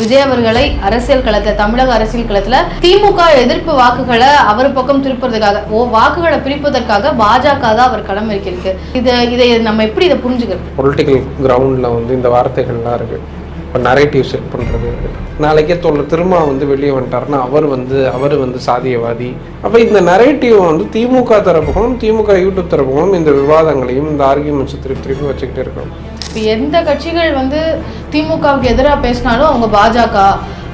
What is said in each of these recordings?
விஜய் அவர்களை அரசியல் களத்துல தமிழக அரசியல் களத்துல திமுக எதிர்ப்பு வாக்குகளை அவர் பக்கம் திருப்புறதுக்காக ஓ வாக்குகளை பிரிப்பதற்காக பாஜக தான் அவர் களம் இருக்கு இதை இதை நம்ம எப்படி இதை புரிஞ்சுக்கிறது? பொலிட்டிக்கல் கிரவுண்டில் வந்து இந்த வார்த்தைகள்லாம் இருக்குது இப்போ நரேட்டிவ் செட் பண்ணுறது நாளைக்கே தொல்ல திரும்ப வந்து வெளியே வந்துட்டாருன்னா அவர் வந்து அவர் வந்து சாதியவாதி. அப்போ இந்த நரேட்டிவ் வந்து திமுக தரப்புகளும் திமுக யூடியூப் தரப்புகளும் இந்த விவாதங்களையும் இந்த ஆர்கியூமெண்ட்ஸ் திருப்பி திருப்பி வச்சுக்கிட்டே இருக்கணும். எந்த கட்சிகள் வந்து திமுகவுக்கு எதிராக பேசினாலும் அவங்க பாஜக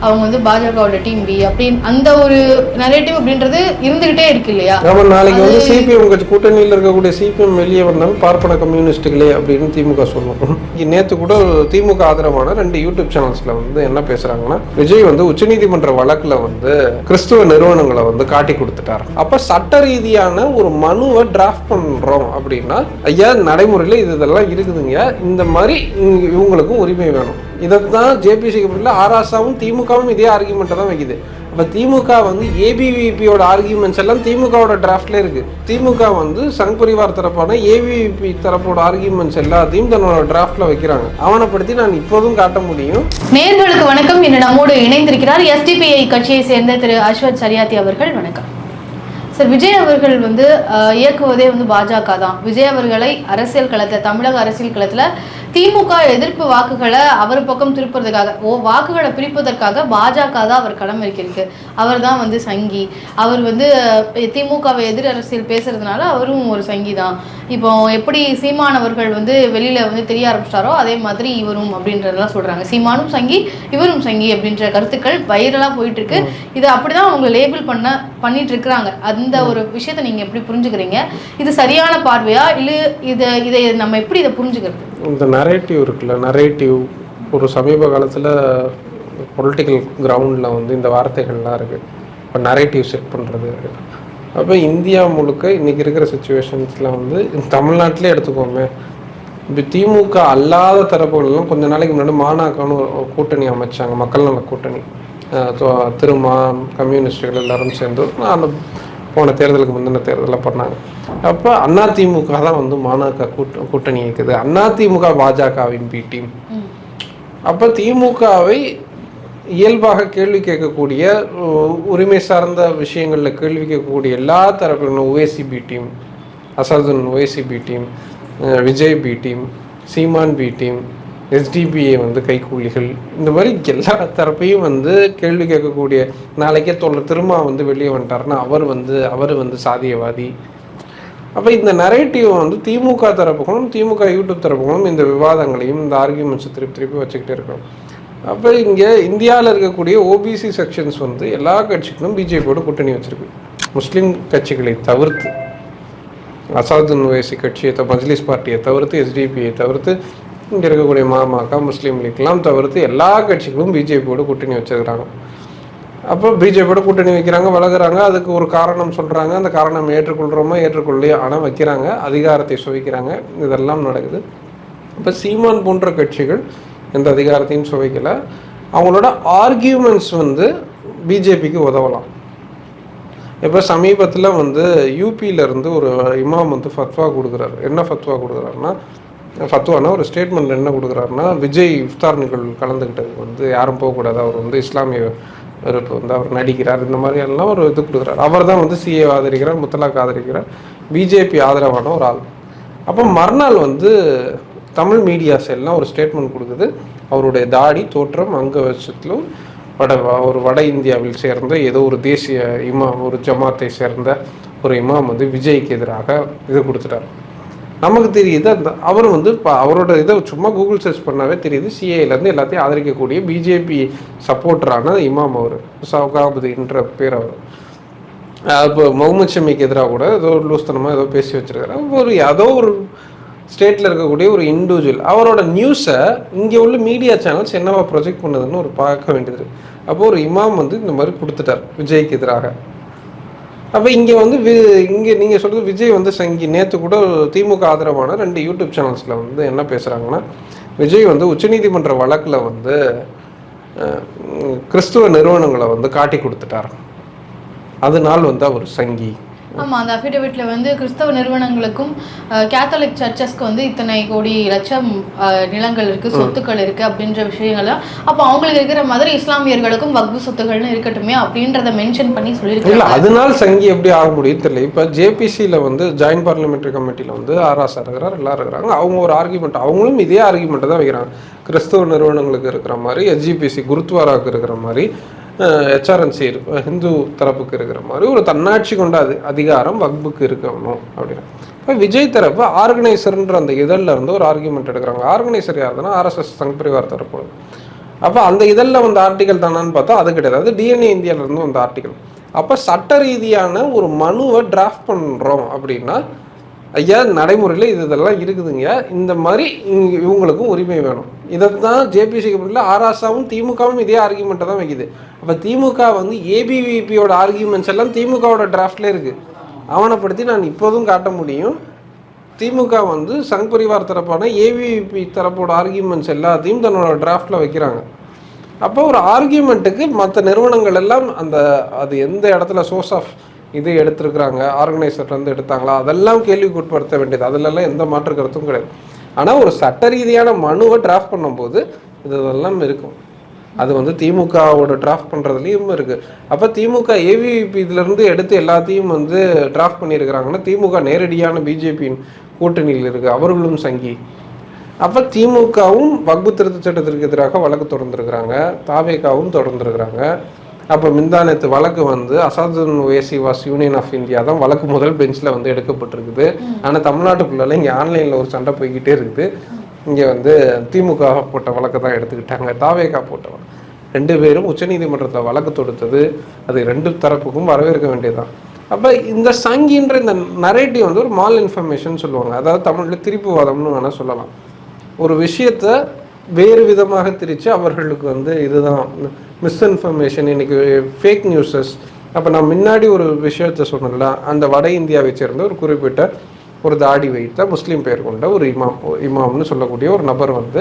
அவங்க வந்து பாஜகவோட டீம் பி அப்படின்னு அந்த ஒரு நரேட்டிவ் அப்படின்றது இருந்துகிட்டே இருக்கு இல்லையா? நம்ம நாளைக்கு வந்து சிபிஎம் கட்சி கூட்டணியில் இருக்கக்கூடிய சிபிஎம் வெளியே வந்தாலும் பார்ப்பன கம்யூனிஸ்டுகளே அப்படின்னு திமுக சொல்லும். நேற்று கூட திமுக ஆதரவான ரெண்டு யூடியூப் சேனல்ஸ்ல வந்து என்ன பேசுறாங்கன்னா விஜய் வந்து உச்சநீதிமன்ற வழக்குல வந்து கிறிஸ்துவ நிறுவனங்களை வந்து காட்டி கொடுத்துட்டார். அப்ப சட்ட ரீதியான ஒரு மனுவை டிராஃப்ட் பண்றோம் அப்படின்னா ஐயா நடைமுறையில் இது இதெல்லாம் இருக்குதுங்க. இந்த மாதிரி இவங்களுக்கும் உரிமை வேணும். இதை தான் ஜேபிசி ஆராசாவும் திமுகவும் இதே ஆர்குமெண்ட்டை தான் வைக்குது. அப்போ திமுக வந்து ஏபிவிபியோட ஆர்கியூமெண்ட்ஸ் எல்லாம் திமுகவோட டிராஃப்ட்ல இருக்கு. திமுக வந்து சங் பரிவார் தரப்பான ஏபிவிபி தரப்போட ஆர்கியூமெண்ட்ஸ் எல்லாத்தையும் தன்னோட டிராஃப்ட்ல வைக்கிறாங்க. அவனைப்படுத்தி நான் இப்போதும் காட்ட முடியும். நேர்களுக்கு வணக்கம். இன்று நம்மோடு இணைந்திருக்கிறார் எஸ்டிபிஐ கட்சியை சேர்ந்த திரு அஸ்வத் சரியாத்தி அவர்கள். வணக்கம். சார் விஜய் அவர்கள் வந்து இயக்குவதே வந்து பாஜக தான். விஜய் அவர்களை அரசியல் களத்துல தமிழக அரசியல் களத்துல திமுக எதிர்ப்பு வாக்குகளை அவர் பக்கம் திருப்புறதுக்காக ஓ வாக்குகளை பிரிப்பதற்காக பாஜக தான் அவர் களம் இருக்கு அவர் தான் வந்து சங்கி. அவர் வந்து திமுகவை எதிர் அரசியல் பேசுறதுனால அவரும் ஒரு சங்கி தான். இப்போ எப்படி சீமான் அவர்கள் வந்து வெளியில வந்து தெரிய ஆரம்பிச்சிட்டாரோ அதே மாதிரி இவரும் அப்படின்றதெல்லாம் சொல்றாங்க. சீமானும் சங்கி இவரும் சங்கி அப்படின்ற கருத்துக்கள் வைரலா போயிட்டு இருக்கு. இதை அப்படிதான் அவங்க லேபிள் பண்ண பண்ணிட்டு இருக்கிறாங்க. இந்த ஒரு விஷயத்தை நீங்க எப்படி புரிஞ்சுக்கிறீங்க? இது சரியான பார்வையா? இல்ல இதை இதை நம்ம எப்படி இதை புரிஞ்சுக்கிறது? இந்த நரேட்டிவ் இருக்குல்ல நரேட்டிவ் ஒரு சமீப காலத்தில் பொலிட்டிக்கல் கிரவுண்டில் வந்து இந்த வார்த்தைகள்லாம் இருக்குது இப்போ நரேட்டிவ் செட் பண்ணுறது அப்போ இந்தியா முழுக்க இன்றைக்கி இருக்கிற சுச்சுவேஷன்ஸில் வந்து தமிழ்நாட்டிலே எடுத்துக்கோமே இப்போ திமுக அல்லாத தரப்புகள்லாம் கொஞ்ச நாளைக்கு முன்னாடி மாநாக்கான ஒரு கூட்டணி அமைச்சாங்க மக்கள் நல கூட்டணி. திருமா கம்யூனிஸ்டுகள் எல்லாரும் சேர்ந்து. அந்த போன தேர்தலுக்கு முந்தின தேர்தலில் பண்ணாங்க. அப்போ அதிமுக தான் வந்து மாநாக்க கூட்ட கூட்டணி இருக்குது அதிமுக பாஜகவின் பி டீம். அப்போ திமுகவை இயல்பாக கேள்வி கேட்கக்கூடிய உரிமை சார்ந்த விஷயங்களில் கேள்வி கேட்கக்கூடிய எல்லா தரப்பிலும் Owaisi B team Asaduddin Owaisi B team Vijay B team Seeman B team SDPI வந்து கைக்கூலிகள் இந்த மாதிரி எல்லா தரப்பையும் வந்து கேள்வி கேட்கக்கூடிய நாளைக்கே தொல்ல திரும்ப வந்து வெளியே வந்துட்டாருன்னா அவர் வந்து அவர் வந்து சாதியவாதி. அப்போ இந்த நரேட்டிவ் வந்து திமுக தரப்புகளும் திமுக யூடியூப் தரப்புகளும் இந்த விவாதங்களையும் இந்த ஆர்கியூமெண்ட்ஸை திருப்பி திருப்பி வச்சுக்கிட்டே இருக்கணும் அப்போ இங்கே இந்தியாவில் இருக்கக்கூடிய ஓபிசி செக்ஷன்ஸ் வந்து எல்லா கட்சிகளும் பிஜேபியோட கூட்டணி வச்சுருக்கு. முஸ்லீம் கட்சிகளை தவிர்த்து அசாதுன் வயசு கட்சியை த- மஜ்லிஸ் பார்ட்டியை தவிர்த்து எஸ்டிபியை தவிர்த்து இங்கே இருக்கக்கூடிய மாமக முஸ்லீம் லீக்லாம் தவிர்த்து எல்லா கட்சிகளும் பிஜேபியோட கூட்டணி வச்சிருக்கிறாங்க. அப்போ பிஜேபியோட கூட்டணி வைக்கிறாங்க வளர்கிறாங்க அதுக்கு ஒரு காரணம் சொல்கிறாங்க அந்த காரணம் ஏற்றுக்கொள்கிறோமோ ஏற்றுக்கொள்ளையோ ஆனால் வைக்கிறாங்க அதிகாரத்தை சுவைக்கிறாங்க இதெல்லாம் நடக்குது. இப்போ சீமான் போன்ற கட்சிகள் எந்த அதிகாரத்தையும் சுவைக்கலை. அவங்களோட ஆர்கியூமெண்ட்ஸ் வந்து பிஜேபிக்கு உதவலாம். இப்போ சமீபத்தில் வந்து யூபியில இருந்து ஒரு இமாம் வந்து ஃபத்வா கொடுக்குறாரு. என்ன ஃபத்வா கொடுக்குறாருன்னா ஃபத்வானா ஒரு ஸ்டேட்மெண்ட் என்ன கொடுக்குறாருன்னா விஜய் இஃப்தார் நிகழ்வு கலந்துக்கிட்டதுக்கு வந்து யாரும் போகக்கூடாது. அவர் வந்து இஸ்லாமிய வெறுப்பு வந்து அவர் நடிக்கிறார். இந்த மாதிரி எல்லாம் ஒரு இது கொடுக்குறாரு. அவர் தான் வந்து சிஏ ஆதரிக்கிறார் முத்தலாக் ஆதரிக்கிறார். பிஜேபி ஆதரவான ஒரு ஆள். அப்போ மறுநாள் வந்து தமிழ் மீடியாஸ் எல்லாம் ஒரு ஸ்டேட்மெண்ட் கொடுக்குது. அவருடைய தாடி தோற்றம் அங்க வச்சத்திலும் வட ஒரு வட இந்தியாவில் சேர்ந்த ஏதோ ஒரு தேசிய இமாம் ஒரு ஜமாத்தை சேர்ந்த ஒரு இமாம் வந்து விஜய்க்கு எதிராக இது கொடுத்துட்டார். நமக்கு தெரியுது அந்த அவர் வந்து இப்போ அவரோட இதை சும்மா கூகுள் சர்ச் பண்ணாவே தெரியுது. சிஏலேருந்து எல்லாத்தையும் ஆதரிக்கக்கூடிய பிஜேபி சப்போர்ட்டரான இமாம் அவர். சவுகாபுதின்ற பேர் அவர். இப்போ முகமது ஷமிக்கு எதிராக கூட ஏதோ ஒரு லூஸ்தனமாக ஏதோ பேசி வச்சிருக்காரு. ஒரு ஏதோ ஒரு ஸ்டேட்டில் இருக்கக்கூடிய ஒரு இண்டிவிஜுவல் அவரோட நியூஸை இங்கே உள்ள மீடியா சேனல்ஸ் என்னவா ப்ரொஜெக்ட் பண்ணுதுன்னு ஒரு பார்க்க வேண்டியது அப்போது ஒரு இமாம் வந்து இந்த மாதிரி கொடுத்துட்டார். விஜய்க்கு எதிராக. அப்போ இங்கே வந்து வி இங்கே நீங்கள் சொல்கிறது விஜய் வந்து சங்கி நேற்று கூட திமுக ஆதரவான ரெண்டு யூடியூப் சேனல்ஸில் வந்து என்ன பேசுகிறாங்கன்னா விஜய் வந்து உச்சநீதிமன்ற வழக்கில் வந்து கிறிஸ்துவ நிறுவனங்களை வந்து காட்டி கொடுத்துட்டார் அதனால் வந்து அவர் சங்கி. ஆமா அந்த அஃபிடவிட்ல வந்து கிறிஸ்தவ நிறுவனங்களுக்கும் கேத்தலிக் சர்ச்சஸ்க்கு வந்து இத்தனை கோடி லட்சம் நிலங்கள் இருக்கு சொத்துக்கள் இருக்கு அப்படின்ற விஷயங்கள்லாம் அப்போ அவங்களுக்கு இருக்கிற மாதிரி இஸ்லாமியர்களுக்கும் வக்பு சொத்துக்கள்னு இருக்கட்டுமே அப்படின்றத மென்ஷன் பண்ணி இல்ல சொல்லியிருக்காங்க அதனால சங்கி எப்படி ஆக முடியும் தெரியல. இப்ப ஜேபிசியில் வந்து ஜாயின்ட் பார்லிமெண்ட்ரி கமிட்டியில் வந்து ஆர்ஆஸ் இருக்கிறார் எல்லாரும் இருக்கிறாங்க. அவங்க ஒரு ஆர்குமெண்ட் அவங்களும் இதே ஆர்குமெண்ட் தான் வைக்கிறாங்க. கிறிஸ்தவ நிறுவனங்களுக்கு இருக்கிற மாதிரி எஸ்ஜிபிசி குருத்வாராவுக்கு இருக்கிற மாதிரி ஹெச்ஆர்என்சி ஹிந்து தரப்புக்கு இருக்கிற மாதிரி ஒரு தன்னாட்சி கொண்ட அதிகாரம் வக்புக்கு இருக்கணும் அப்படின்னு. இப்போ விஜய் தரப்பு ஆர்கனைசர்ன்ற அந்த இதழில் இருந்து ஒரு ஆர்குமெண்ட் எடுக்கிறாங்க. ஆர்கனைசர் யாருன்னா ஆர்எஸ்எஸ் சங் பரிவார் தரப்பு. அப்போ அந்த இதழில் வந்த ஆர்டிகல் தானான்னு பார்த்தா அது கிடையாது. அது டிஎன்ஏ இந்தியாவிலேருந்து வந்த ஆர்டிகல் அப்போ சட்ட ரீதியான ஒரு மனுவை டிராஃப்ட் பண்ணுறோம் அப்படின்னா ஐயா நடைமுறையில் இது இதெல்லாம் இருக்குதுங்க. இந்த மாதிரி இவங்களுக்கும் உரிமை வேணும். இதை தான் ஜேபிசி கமிட்டியில் ஆராசாவும் திமுகவும் இதே ஆர்கியூமெண்ட்டை தான் வைக்குது. அப்போ திமுக வந்து ஏபிவிபியோட ஆர்கியூமெண்ட்ஸ் எல்லாம் திமுகவோட டிராஃப்ட்லேயே இருக்குது ஆவணப்படுத்தி நான் இப்போதும் காட்ட முடியும். திமுக வந்து சங் பரிவார் தரப்பான ஏவிபி தரப்போட ஆர்கியூமெண்ட்ஸ் எல்லாத்தையும் தன்னோட டிராஃப்டில் வைக்கிறாங்க. அப்போ ஒரு ஆர்கியூமெண்ட்டுக்கு மற்ற நிறுவனங்கள் எல்லாம் அந்த அது எந்த இடத்துல சோர்ஸ் ஆஃப் இது எடுத்திருக்கிறாங்க ஆர்கனைசர்லேருந்து எடுத்தாங்களா? அதெல்லாம் கேள்விக்குட்படுத்த வேண்டியது. அதிலெல்லாம் எந்த மாற்று கருத்தும் கிடையாது. ஆனால் ஒரு சட்ட ரீதியான மனுவை டிராஃப்ட் பண்ணும்போது இது இதெல்லாம் இருக்கும். அது வந்து திமுகவோட டிராஃப்ட் பண்ணுறதுலையும் இருக்குது அப்போ திமுக ஏவிபி இதுலேருந்து எடுத்து எல்லாத்தையும் வந்து டிராஃப்ட் பண்ணியிருக்கிறாங்கன்னா திமுக நேரடியான பிஜேபியின் கூட்டணியில் இருக்குது அவர்களும் சங்கி. அப்போ திமுகவும் வகுப்பு திருத்த சட்டத்திற்கு எதிராக வழக்கு தொடர்ந்துருக்கிறாங்க. தாவேகாவும் தொடர்ந்துருக்கிறாங்க. அப்போ மிந்தானத்து வழக்கு வந்து Asaduddin Owaisi vs union of India தான் வழக்கு முதல் பெஞ்சில் வந்து எடுக்கப்பட்டிருக்குது. ஆனால் தமிழ்நாட்டுக்குள்ள இங்கே ஆன்லைனில் ஒரு சண்டை போய்கிட்டே இருக்குது. இங்கே வந்து திமுக போட்ட வழக்கு தான் எடுத்துக்கிட்டாங்க. தாவேகா போட்டவன் ரெண்டு பேரும் உச்சநீதிமன்றத்தில் வழக்கு தொடுத்தது. அது ரெண்டு தரப்புக்கும் வரவேற்க வேண்டியதுதான். அப்போ இந்த சங்கின்ற இந்த நரேட்டிவ் வந்து ஒரு மால் இன்ஃபர்மேஷன் சொல்லுவாங்க. அதாவது தமிழில் திருப்புவாதம்னு வேணால் சொல்லலாம். ஒரு விஷயத்த வேறு விதமாக திரித்து அவர்களுக்கு வந்து இதுதான் மிஸ்இன்ஃபர்மேஷன் இன்னைக்கு ஃபேக் நியூஸஸ் அப்போ நான் முன்னாடி ஒரு விஷயத்த சொன்னேன்ல அந்த வட இந்தியாவை சேர்ந்த ஒரு குறிப்பிட்ட ஒரு தாடி வைத்த முஸ்லீம் பெயர் கொண்ட ஒரு இமாம் இமாம்னு சொல்லக்கூடிய ஒரு நபர் வந்து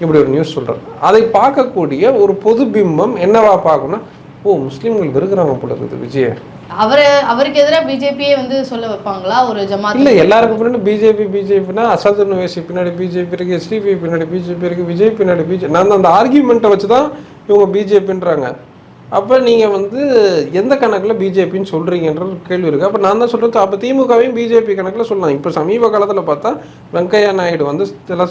இப்படி ஒரு நியூஸ் சொல்கிறார் அதை பார்க்கக்கூடிய ஒரு பொது பிம்பம் என்னவா பார்க்கணும் ஓ முஸ்லீம்கள் வெறுக்கிறாங்க போல இருக்குது விஜய. அவரை அவருக்கு எதிராக பிஜேபியே வந்து சொல்ல வைப்பாங்களா? ஒரு ஜமாத் இல்ல எல்லாருக்கும் பின்னாடி பிஜேபி பிஜேபினா அசாதுன் ஓவைசி பின்னாடி பிஜேபி இருக்கு எஸ்டிபி பின்னாடி பிஜேபி இருக்கு விஜய் பின்னாடி பிஜே நான் அந்த ஆர்கியூமெண்ட்டை வச்சு தான் இவங்க பிஜேபின்றாங்க அப்போ நீங்கள் வந்து எந்த கணக்கில் பிஜேபின்னு சொல்கிறீங்கன்ற ஒரு கேள்வி இருக்குது அப்போ நான் தான் சொல்கிறது அப்போ திமுகவையும் பிஜேபி கணக்கில் சொல்லலாம். இப்போ சமீப காலத்தில் பார்த்தா வெங்கையா நாயுடு வந்து சில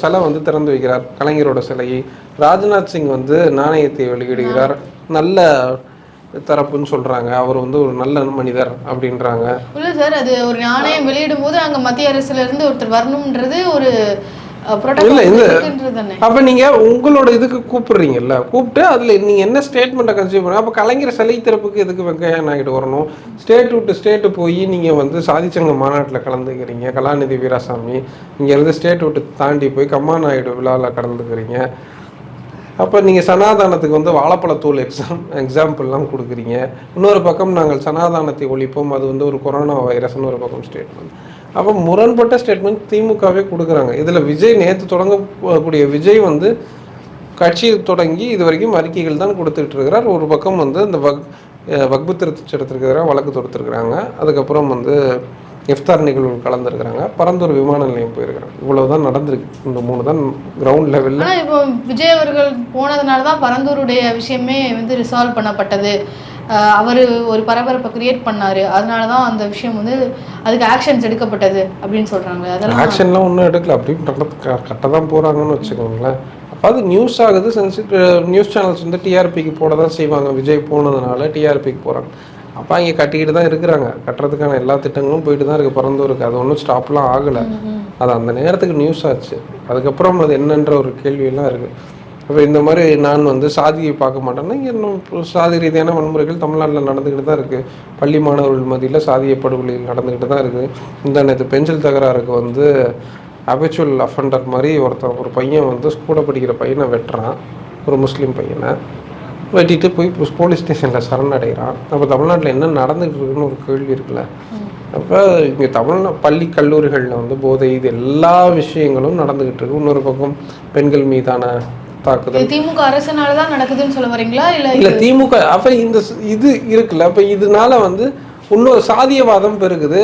சிலை வந்து திறந்து வைக்கிறார். கலைஞரோட சிலையை. ராஜ்நாத் சிங் வந்து நாணயத்தை வெளியிடுகிறார். நல்ல தரப்புன்னு சொல்கிறாங்க அவர் வந்து ஒரு நல்ல மனிதர் அப்படின்றாங்க. இல்ல சார் அது ஒரு நாணயம் வெளியிடும் போது அங்க மத்திய அரசுல இருந்து ஒருத்தர் வரணும்ன்றது ஒரு இல்ல, இந்த- அப்ப நீங்க உங்களோட இதுக்கு கூப்பிடுறீங்கல்ல கூப்பிட்டு அதுல நீங்க என்ன ஸ்டேட்மெண்ட்டை கன்சியூம் பண்ண அப்ப கலைஞர் சிலை திறப்புக்கு எதுக்கு வெங்கையா நாயுடு வரணும்? ஸ்டேட் விட்டு ஸ்டேட்டு போய் நீங்க வந்து சாதிச்சங்க மாநாட்டில் கலந்துக்கிறீங்க கலாநிதி வீராசாமி இங்க இருந்து ஸ்டேட் விட்டு தாண்டி போய் கம்மா நாயுடு விழாவில் கலந்துக்கிறீங்க. அப்போ நீங்கள் சனாதானத்துக்கு வந்து வாழைப்பழத்தூள் எக்ஸாம் எக்ஸாம்பிள்லாம் கொடுக்குறீங்க. இன்னொரு பக்கம் நாங்கள் சனாதானத்தை ஒழிப்போம் அது வந்து ஒரு கொரோனா வைரஸ்னு ஒரு பக்கம் ஸ்டேட்மெண்ட் அப்போ முரண்பட்ட ஸ்டேட்மெண்ட் திமுகவே கொடுக்குறாங்க. இதில் விஜய் நேற்று தொடங்கக்கூடிய விஜய் வந்து கட்சி தொடங்கி இது வரைக்கும் அறிக்கைகள் தான் கொடுத்துட்டு இருக்கிறார். ஒரு பக்கம் வந்து இந்த வக் அஹ் வக்பு வழக்கு தொடுத்துருக்குறாங்க. அதுக்கப்புறம் வந்து இஃப்தார் நிகழ்வு கலந்துருக்கிறாங்க. பரந்தூர் விமான நிலையம் போயிருக்கிறாங்க. இவ்வளவுதான் நடந்திருக்கு. இந்த மூணு தான் கிரவுண்ட் லெவலில் இப்போ விஜய் அவர்கள் போனதுனால தான் பரந்தூருடைய விஷயமே வந்து ரிசால்வ் பண்ணப்பட்டது. அவரு ஒரு பரபரப்பை கிரியேட் பண்ணாரு. அதனால தான் அந்த விஷயம் வந்து அதுக்கு ஆக்ஷன்ஸ் எடுக்கப்பட்டது அப்படின்னு சொல்றாங்க. அதெல்லாம் ஆக்ஷன்லாம் ஒன்றும் எடுக்கல. அப்படின்னு கரெக்டாக தான் போகிறாங்கன்னு வச்சுக்கோங்களேன். அப்போ அது நியூஸ் ஆகுது. சென்சிட்டிவ் நியூஸ் சேனல்ஸ் வந்து டிஆர்பிக்கு போட தான் செய்வாங்க. விஜய் போனதுனால டிஆர்பிக்கு போகிறாங்க அப்போ இங்கே கட்டிக்கிட்டு தான் இருக்கிறாங்க. கட்டுறதுக்கான எல்லா திட்டங்களும் போயிட்டு தான் இருக்குது பரந்தூருக்கு. அது ஒன்றும் ஸ்டாப்லாம் ஆகலை. அது அந்த நேரத்துக்கு நியூஸ் ஆச்சு. அதுக்கப்புறம் அது என்னன்ற ஒரு கேள்வியெல்லாம் இருக்குது அப்போ இந்த மாதிரி நான் வந்து சாதியை பார்க்க மாட்டேன்னா இன்னும் சாதி ரீதியான வன்முறைகள் தமிழ்நாட்டில் நடந்துக்கிட்டு தான் இருக்குது பள்ளி மாணவர்கள் மத்தியில் சாதிய படுகொலை நடந்துக்கிட்டு தான் இருக்குது இந்த நேற்று பென்சில் தகராறுக்கு வந்து அபச்சுவல் அஃபண்டர் மாதிரி ஒருத்தன் ஒரு பையன் வந்து கூட படிக்கிற பையனை வெட்டுறான். ஒரு முஸ்லீம் பையனை. வெட்டிட்டு போய் போலீஸ் ஸ்டேஷனில் சரணடைகிறான். அப்போ தமிழ்நாட்டில் என்ன நடந்துகிட்டு இருக்குன்னு ஒரு கேள்வி இருக்குல்ல. அப்போ இங்கே தமிழ்நா பள்ளி கல்லூரிகளில் வந்து போதை இது எல்லா விஷயங்களும் நடந்துக்கிட்டு இருக்கு. இன்னொரு பக்கம் பெண்கள் மீதான தாக்குதல் திமுக அரசுனால தான் நடக்குதுன்னு சொல்ல வரீங்களா? இல்ல இல்ல திமுக அப்ப இந்த இது இருக்குல்ல அப்ப இதனால வந்து இன்னொரு சாதியவாதம் பெருகுது.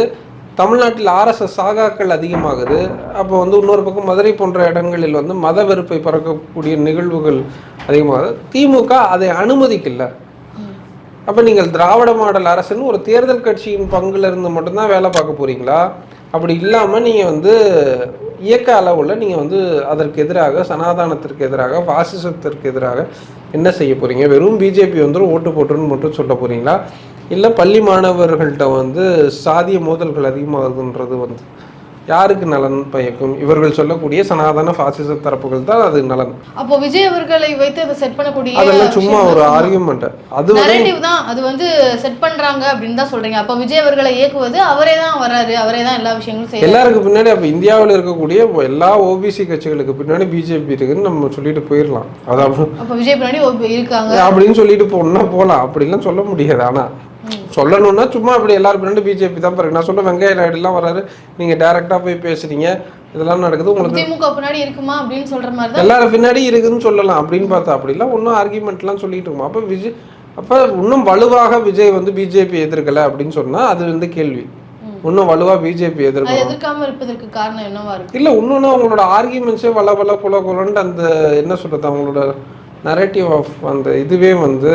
தமிழ்நாட்டில் ஆர்எஸ்எஸ் சாகாக்கள் அதிகமாகுது. அப்போ வந்து இன்னொரு பக்கம் மதுரை போன்ற இடங்களில் வந்து மத வெறுப்பை பறக்கக்கூடிய நிகழ்வுகள் அதிகமாகுது. திமுக அதை அனுமதிக்கல. அப்போ நீங்கள் திராவிட மாடல் அரசுன்னு ஒரு தேர்தல் கட்சியின் பங்குல இருந்து மட்டும்தான் வேலை பார்க்க போறீங்களா? அப்படி இல்லாமல் நீங்கள் வந்து இயக்க அளவில் நீங்கள் வந்து அதற்கு எதிராக சனாதானத்திற்கு எதிராக பாசிசத்திற்கு எதிராக என்ன செய்ய போகிறீங்க வெறும் பிஜேபி வந்து ஓட்டு போட்டுன்னு மட்டும் சொல்ல போகிறீங்களா இல்லை பள்ளி மாணவர்கள்ட்ட வந்து சாதிய மோதல்கள் அதிகமாகுதுன்றது வந்து யாருக்கு நலன் பயக்கும் இவர்கள் சொல்லக்கூடிய சனாதன பாசிச தரப்புகள் தான் அது நலன். அப்போ விஜய் அவர்களை வைத்து அதை செட் பண்ணக்கூடிய அதெல்லாம் சும்மா ஒரு ஆர்கியூமெண்ட் அது நரேட்டிவ் தான். அது வந்து செட் பண்றாங்க அப்படின்னு தான் சொல்றீங்க. அப்போ விஜய் அவர்களை இயக்குவது அவரே தான் வராரு அவரே தான் எல்லா விஷயங்களும் செய்யறாரு எல்லாருக்கு பின்னாடி அப்போ இந்தியாவில் இருக்கக்கூடிய எல்லா ஓபிசி கட்சிகளுக்கு பின்னாடி பிஜேபி இருக்குன்னு நம்ம சொல்லிட்டு போயிடலாம். அதாவது அப்போ விஜய் பின்னாடி இருக்காங்க. அப்படின்னு சொல்லிட்டு போனா போகலாம் அப்படிலாம் சொல்ல முடியாது. ஆனா சொல்லணும்னா சும்மா அப்படி எல்லாரும் பின்னாடி பிஜேபி தான் பாருங்க. நான் சொல்ல வெங்கைய நாயுடுலாம் வராரு. நீங்க டைரக்டா போய் பேசுறீங்க. இதெல்லாம் நடக்குது. உங்களுக்கு திமுக பின்னாடி இருக்குமா அப்படின்னு சொல்ற மாதிரி எல்லாரும் பின்னாடி இருக்குதுன்னு சொல்லலாம். அப்படின்னு பார்த்தா அப்படிலாம் ஒன்றும் ஆர்கியூமெண்ட்லாம் சொல்லிட்டு இருக்கோம்? அப்போ விஜய் அப்போ இன்னும் வலுவாக விஜய் வந்து பிஜேபி எதிர்க்கல அப்படின்னு சொன்னா அது வந்து கேள்வி. இன்னும் வலுவா பிஜேபி எதிர்க்கணும்? எதிர்க்காம இருப்பதற்கு காரணம் என்னவா இருக்கு? இல்ல இன்னொன்று அவங்களோட ஆர்கியூமெண்ட்ஸே வள வள குல குலன்ட்டு அந்த என்ன சொல்றது அவங்களோட நரேட்டிவ் ஆஃப் அந்த இதுவே வந்து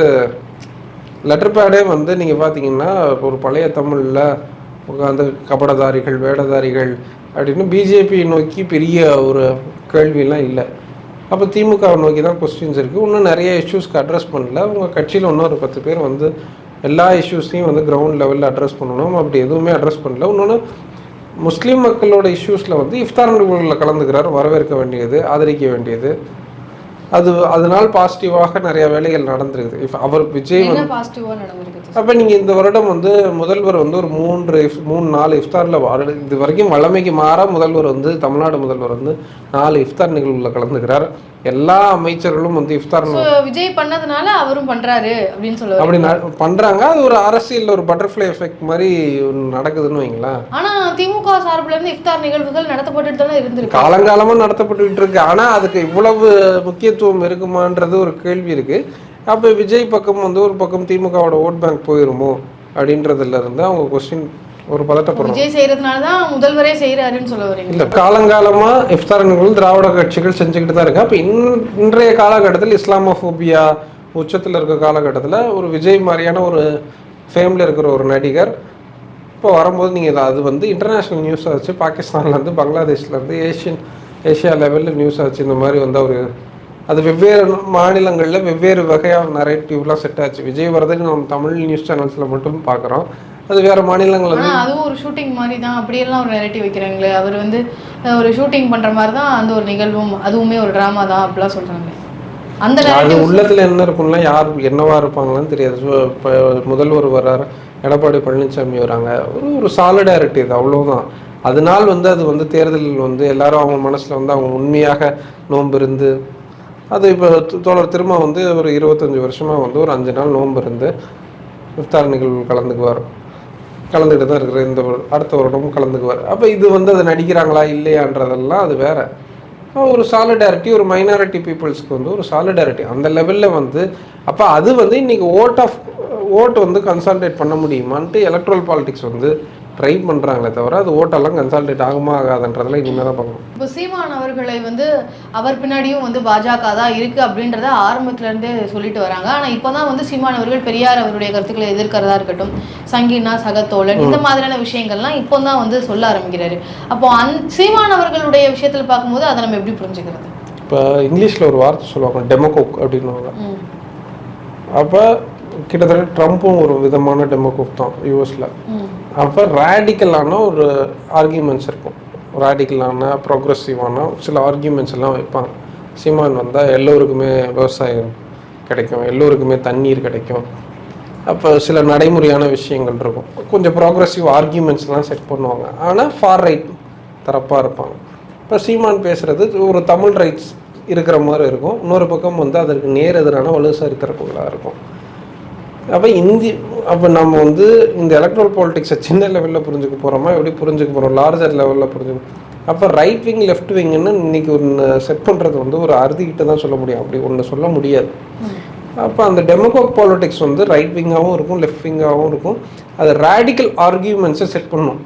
லெட்டர் பேடே வந்து நீங்கள் பார்த்தீங்கன்னா ஒரு பழைய தமிழில் உட்காந்து கபடதாரிகள் வேடதாரிகள் அப்படின்னு பிஜேபி நோக்கி பெரிய ஒரு கேள்வியெல்லாம் இல்லை. அப்போ திமுகவை நோக்கி தான் கொஸ்டின்ஸ் இருக்குது இன்னும் நிறைய இஷ்யூஸ்க்கு அட்ரஸ் பண்ணல. உங்கள் கட்சியில் இன்னும் ஒரு பத்து பேர் வந்து எல்லா இஷ்யூஸையும் வந்து கிரவுண்ட் லெவலில் அட்ரஸ் பண்ணணும். அப்படி எதுவுமே அட்ரஸ் பண்ணல. இன்னொன்று முஸ்லீம் மக்களோட இஷ்யூஸில் வந்து இஃப்தார் நிகழ்வுகளில் கலந்துக்கிறார். வரவேற்க வேண்டியது ஆதரிக்க வேண்டியது. அது அதனால் பாசிட்டிவாக நிறைய வேலைகள் நடந்திருக்குது. இஃப் அவர் விஜய் அப்போ நீங்கள் இந்த வருடம் வந்து முதல்வர் வந்து ஒரு மூன்று மூணு நாலு இஃப்தாரில் இது வரைக்கும் வழமைக்கு மாறா முதல்வர் வந்து தமிழ்நாடு முதல்வர் வந்து நாலு இஃப்தார் நிகழ்வுல கலந்துக்கிறார். எல்லா அமைச்சர்களும் வந்து இஃப்தார் விஜய் பண்ணதுனால அவரும் பண்றாரு அப்படின்னு சொல்லுவாரு. அப்படி பண்றாங்க. அது ஒரு அரசியல் ஒரு பட்டர்ஃப்ளை எஃபெக்ட் மாதிரி நடக்குதுன்னு வைங்களேன். ஆனா திமுக சார்புல இருந்து இஃப்தார் நிகழ்வுகள் நடத்தப்பட்டுட்டு தானே இருந்திருக்கு. காலங்காலமா நடத்தப்பட்டுக்கிட்டு இருக்கு. ஆனா அதுக்கு இவ்வளவு முக்கியத்துவம் இருக்குமான்றது ஒரு கேள்வி இருக்கு. அப்ப விஜய் பக்கம் வந்து ஒரு பக்கம் திமுகவோட ஓட் பேங்க் போயிருமோ அப்படின்றதுல இருந்து அவங்க கொஸ்டின் ஒரு பதட்டப்படுறாங்க விஜய் செய்யறதுனால தான் முதல்வரே செய்யறாருன்னு சொல்ல வரீங்க. இல்ல காலங்காலமா இஃப்தார் நிகழ்வு திராவிட கட்சிகள் செஞ்சுக்கிட்டு தான் இருக்கு அப்ப இன்- இன்றைய காலகட்டத்தில் இஸ்லாமோபோபியா உச்சத்துல இருக்க காலகட்டத்துல ஒரு விஜய் மாதிரியான ஒரு ஃபேமில் இருக்கிற ஒரு நடிகர் இப்போ வரும்போது நீங்கள் அது வந்து இன்டர்நேஷ்னல் நியூஸ் ஆச்சு பாகிஸ்தான்லேருந்து பங்களாதேஷ்லேருந்து ஏஷியன் ஏஷியா லெவலில் நியூஸ் ஆச்சு இந்த மாதிரி வந்து அவர் அது வெவ்வேறு மாநிலங்களில் வெவ்வேறு வகையாக நரேட்டிவ்லாம் செட் ஆச்சு. விஜய் வரதுக்கு நம்ம தமிழ் நியூஸ் சேனல்ஸில் மட்டும் பார்க்குறோம் அது வேறு மாநிலங்கள் அதுவும் ஒரு ஷூட்டிங் மாதிரி தான் அப்படியெல்லாம் ஒரு நெரட்டிவ் வைக்கிறாங்களே. அவர் வந்து ஒரு ஷூட்டிங் பண்ற மாதிரி தான் அந்த ஒரு நிகழ்வும் அதுவுமே ஒரு டிராமா தான் அப்படிலாம் சொல்றாங்க அந்த அது உள்ளத்துல என்ன இருக்கும்னா யார் என்னவா இருப்பாங்கன்னு தெரியாது. இப்போ முதல்வர் வர்றாரு எடப்பாடி பழனிசாமி வராங்க. ஒரு ஒரு சாலிடாரிட்டி இது அவ்வளவுதான். அதனால் வந்து அது வந்து தேர்தலில் வந்து எல்லாரும் அவங்க மனசுல வந்து அவங்க உண்மையாக நோன்பு இருந்து அது இப்போ தோழர் திரும்ப வந்து ஒரு இருபத்தஞ்சு வருஷமா வந்து ஒரு அஞ்சு நாள் நோன்பு இருந்து இஃப்தார் நிகழ்வு கலந்துக்குவார். கலந்துக்கிட்டு தான் இருக்கிற இந்த ஒரு- அடுத்த வருடமும் கலந்துக்குவார் அப்போ இது வந்து அதை நடிக்கிறாங்களா இல்லையான்றதெல்லாம் அது வேற. ஒரு சாலிடாரிட்டி ஒரு மைனாரிட்டி பீப்புள்ஸ்க்கு வந்து ஒரு சாலிடாரிட்டி அந்த லெவலில் வந்து அப்போ அது வந்து இன்றைக்கி ஓட் ஆஃப் ஓட் வந்து கன்சால்டேட் பண்ண முடியுமான்ட்டு எலக்ட்ரல் பாலிடிக்ஸ் வந்து ட்ரை பண்ணுறாங்களே தவிர அது ஓட்டெல்லாம் கன்சால்டேட் ஆகுமா ஆகாதுன்றதெல்லாம் இனிமேல் தான் பார்க்கணும். இப்போ சீமான் அவர்களை வந்து அவர் பின்னாடியும் வந்து பாஜக தான் இருக்கு அப்படின்றத ஆரம்பத்துல இருந்தே சொல்லிட்டு வராங்க. ஆனா இப்போதான் வந்து சீமான் அவர்கள் பெரியார் அவருடைய கருத்துக்களை எதிர்க்கிறதா இருக்கட்டும் சங்கீனா சகத்தோழன் இந்த மாதிரியான விஷயங்கள்லாம் இப்போ தான் வந்து சொல்ல ஆரம்பிக்கிறாரு. அப்போ அந் சீமான் அவர்களுடைய விஷயத்துல பார்க்கும்போது அதை நம்ம எப்படி புரிஞ்சுக்கிறது? இப்போ இங்கிலீஷில் ஒரு வார்த்தை சொல்லுவாங்க டெமோகோக் அப்படின்னுவாங்க. அப்போ கிட்டத்தட்ட ட்ரம்ப்பும் ஒரு விதமான டெமோகோக் தான் யூஎஸில் அப்போ ரேடிக்கலான ஒரு ஆர்கியூமெண்ட்ஸ் இருக்கும். ரேடிக்கலான ப்ரோக்ரஸிவான சில ஆர்கியூமெண்ட்ஸ் எல்லாம் வைப்பாங்க. சீமான் வந்தால் எல்லோருக்குமே விவசாயம் கிடைக்கும் எல்லோருக்குமே தண்ணீர் கிடைக்கும். அப்போ சில நடைமுறையான விஷயங்கள் இருக்கும். கொஞ்சம் ப்ராக்ரஸிவ் ஆர்கியூமெண்ட்ஸ்லாம் செட் பண்ணுவாங்க. ஆனால் ஃபார் ரைட் தரப்பாக இருப்பாங்க. இப்போ சீமான் பேசுகிறது ஒரு தமிழ் ரைட்ஸ் இருக்கிற மாதிரி இருக்கும். இன்னொரு பக்கம் வந்து அதற்கு நேர் எதிரான வலுசாரி தரப்புகளாக இருக்கும். அப்போ இந்தி அப்போ நம்ம வந்து இந்த எலக்ட்ரல் பாலிடிக்ஸை சின்ன லெவலில் புரிஞ்சுக்க போகிறோமா எப்படி புரிஞ்சுக்க போகிறோம் லார்ஜர் லெவலில் புரிஞ்சுக்க அப்போ ரைட் விங் லெஃப்ட் விங்னு இன்னைக்கு ஒன்று செட் பண்ணுறது வந்து ஒரு அறுதிக்கிட்ட தான் சொல்ல முடியும். அப்படி ஒன்று சொல்ல முடியாது. அப்போ அந்த டெமோக்ராட் பாலிடிக்ஸ் வந்து ரைட் விங்காகவும் இருக்கும் லெஃப்ட் விங்காகவும் இருக்கும். அது ரேடிக்கல் ஆர்கியூமெண்ட்ஸை செட் பண்ணும்.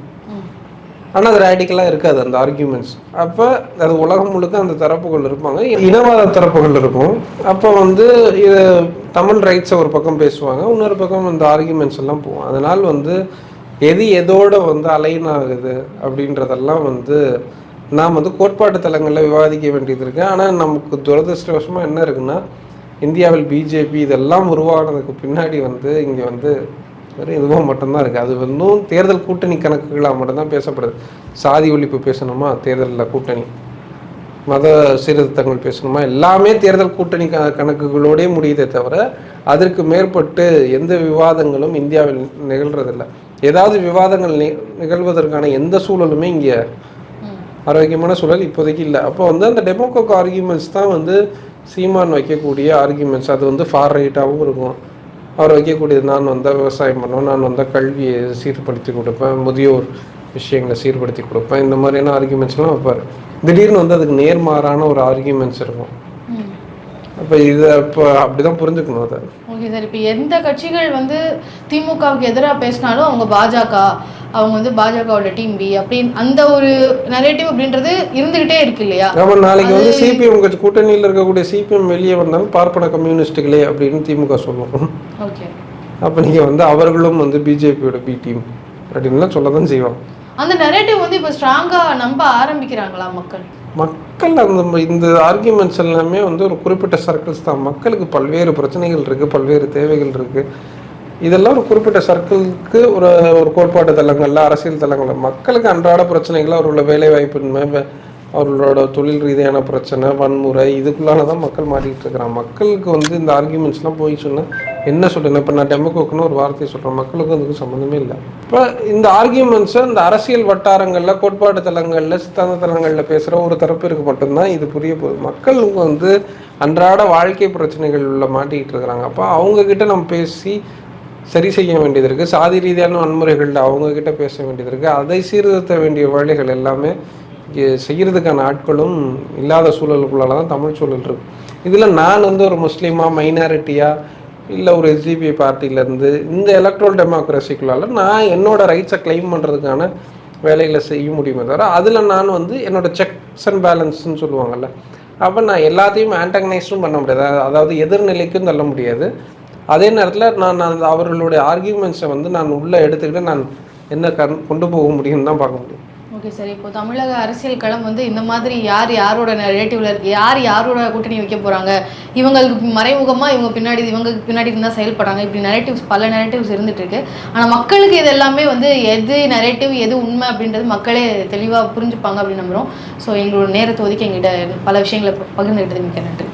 ஆனால் அது ரேடிக்கலாக இருக்காது அந்த ஆர்கியூமெண்ட்ஸ் அப்போ அது உலகம் முழுக்க அந்த தரப்புகள் இருப்பாங்க. இனவாத தரப்புகள் இருக்கும். அப்போ வந்து இது தமிழ் ரைட்ஸை ஒரு பக்கம் பேசுவாங்க இன்னொரு பக்கம் அந்த ஆர்கியூமெண்ட்ஸ் எல்லாம் போகும். அதனால் வந்து எது எதோட வந்து அலைன் ஆகுது அப்படின்றதெல்லாம் வந்து நாம் வந்து கோட்பாட்டு தலங்களில் விவாதிக்க வேண்டியது இருக்குது ஆனால் நமக்கு துரதிருஷ்டவசமாக என்ன இருக்குன்னா இந்தியாவில் பிஜேபி இதெல்லாம் உருவானதுக்கு பின்னாடி வந்து இங்கே வந்து வெறும் இதுவாக மட்டும்தான் இருக்குது அது வந்தும் தேர்தல் கூட்டணி கணக்குகளாக மட்டும்தான் பேசப்படுது. சாதி ஒழிப்பு பேசணுமா? தேர்தலில் கூட்டணி. மத சீர்திருத்தங்கள் பேசணுமா? எல்லாமே தேர்தல் கூட்டணி க கணக்குகளோடே முடியுதே தவிர அதற்கு மேற்பட்டு எந்த விவாதங்களும் இந்தியாவில் நிகழ்றதில்ல. ஏதாவது விவாதங்கள் நி நிகழ்வதற்கான எந்த சூழலுமே இங்கே. ஆரோக்கியமான சூழல் இப்போதைக்கு இல்லை. அப்போ வந்து அந்த டெமோக்ராக் ஆர்கியூமெண்ட்ஸ் தான் வந்து சீமான் வைக்கக்கூடிய ஆர்கியூமெண்ட்ஸ். அது வந்து ஃபார் ரைட்டாகவும் இருக்கும். அவர் வைக்கக்கூடியது நான் வந்தால் விவசாயம் பண்ணுவேன். நான் வந்தால் கல்வியை சீர்படுத்தி கொடுப்பேன். முதியோர் விஷயங்களை சீர்படுத்தி கொடுப்பேன். இந்த மாதிரியான ஆர்கியூமெண்ட்ஸ்லாம் வைப்பார். திடீர்னு வந்து அதுக்கு நேர்மாறான ஒரு ஆர்கியூமெண்ட்ஸ் இருக்கும். ம். அப்போ இதை இப்போ அப்படி தான் புரிஞ்சுக்கணும் அதை. ஓகே சார் இப்போ எந்த கட்சிகள் வந்து திமுகவுக்கு எதிராக பேசினாலும் அவங்க பாஜக அவங்க வந்து பாஜகவோட டீம் பி அப்படின்னு அந்த ஒரு நரேட்டிவ் அப்படின்றது இருந்துகிட்டே இருக்கு இல்லையா? ஆமா நாளைக்கு வந்து சிபிஎம் கட்சி கூட்டணியில் இருக்கக்கூடிய சிபிஎம் வெளியே வந்தாலும் பார்ப்பன கம்யூனிஸ்ட்டுகளே அப்படின்னு திமுக சொல்லும். ஓகே அப்போ நீங்கள் வந்து அவர்களும் வந்து பிஜேபியோட பி டீம் அப்படின்லாம் சொல்ல தான் செய்வாங்க. அந்த நரேட்டிவ் வந்து இப்போ ஸ்ட்ராங்கா நம்ப ஆரம்பிக்கிறாங்களா மக்கள்? மக்கள் அந்த இந்த ஆர்கியூமெண்ட்ஸ் எல்லாமே வந்து ஒரு குறிப்பிட்ட சர்க்கிள்ஸ் தான். மக்களுக்கு பல்வேறு பிரச்சனைகள் இருக்குது பல்வேறு தேவைகள் இருக்குது இதெல்லாம் ஒரு குறிப்பிட்ட சர்க்கிளுக்கு ஒரு ஒரு கோட்பாட்டு தளங்கள்ல அரசியல் தளங்கள்ல. மக்களுக்கு அன்றாட பிரச்சனைகள் அவர்களோட வேலை வாய்ப்பின்மை அவர்களோட தொழில் ரீதியான பிரச்சனை வன்முறை இதுக்குள்ளால தான் மக்கள் மாறிக்கிட்டு இருக்கிறாங்க. மக்களுக்கு வந்து இந்த ஆர்கியூமெண்ட்ஸ்லாம் போய் சொன்னால் என்ன சொல்றேன் இப்போ நான் டெமோகோக்குன்னு ஒரு வார்த்தையை சொல்கிறேன் மக்களுக்கு அதுக்கு சம்மந்தமே இல்லை. இப்போ இந்த ஆர்கியூமெண்ட்ஸை இந்த அரசியல் வட்டாரங்களில் கோட்பாட்டு தளங்களில் சித்தாந்த தளங்களில் பேசுகிற ஒரு தரப்பிற்கு மட்டும்தான் இது புரிய போகுது. மக்களுக்கு வந்து அன்றாட வாழ்க்கை பிரச்சனைகள் உள்ள மாட்டிக்கிட்டு இருக்கிறாங்க. அப்போ அவங்கக்கிட்ட நம்ம பேசி சரி செய்ய வேண்டியது இருக்குது சாதி ரீதியான வன்முறைகளில் அவங்கக்கிட்ட பேச வேண்டியது இருக்குது அதை சீர்திருத்த வேண்டிய வேலைகள் எல்லாமே செய்கிறதுக்கான ஆட்களும் இல்லாத சூழலுக்குள்ளால தான் தமிழ் சூழல் இருக்கு. இதில் நான் வந்து ஒரு முஸ்லீமாக மைனாரிட்டியாக இல்லை ஒரு எஸ்டிபி பார்ட்டிலேருந்து இந்த எலக்ட்ரல் டெமோக்ரஸிக்குள்ளால நான் என்னோடய ரைட்ஸை கிளைம் பண்ணுறதுக்கான வேலைகளை செய்ய முடியுமே தவிர அதில் நான் வந்து என்னோடய செக்ஸ் அண்ட் பேலன்ஸ்னு சொல்லுவாங்கள்ல அப்போ நான் எல்லாத்தையும் ஆன்டகனைஸும் பண்ண முடியாது. அதாவது- அதாவது எதிர்நிலைக்கும் தள்ள முடியாது. அதே நேரத்தில் நான் நான் அவர்களுடைய ஆர்கியூமெண்ட்ஸை வந்து நான் உள்ளே எடுத்துக்கிட்டு நான் என்ன கண் கொண்டு போக முடியும்னு தான் பார்க்க முடியும். Okay sir. இப்போ தமிழக அரசியல் களம் வந்து இந்த மாதிரி யார் யாரோட நரேட்டிவ்ல யார் யாரோட கூட்டணி வைக்க போறாங்க? இவங்களுக்கு மறைமுகமா இவங்க பின்னாடி இவங்க பின்னாடி இருந்தா செயல்படுறாங்க. இப்படி நெரேட்டிவ்ஸ் பல நெரேட்டிவ்ஸ் இருந்துட்டு இருக்கு. ஆனா மக்களுக்கு இது எல்லாமே வந்து எது நெரேட்டிவ் எது உண்மை அப்படின்றது மக்களே தெளிவா புரிஞ்சுப்பாங்க அப்படின்னு நம்புறோம். ஸோ எங்களோட நேரத்தை ஒதுக்கி எங்கிட்ட பல விஷயங்களை பகிர்ந்துக்கிட்டது மிக்க நன்றி.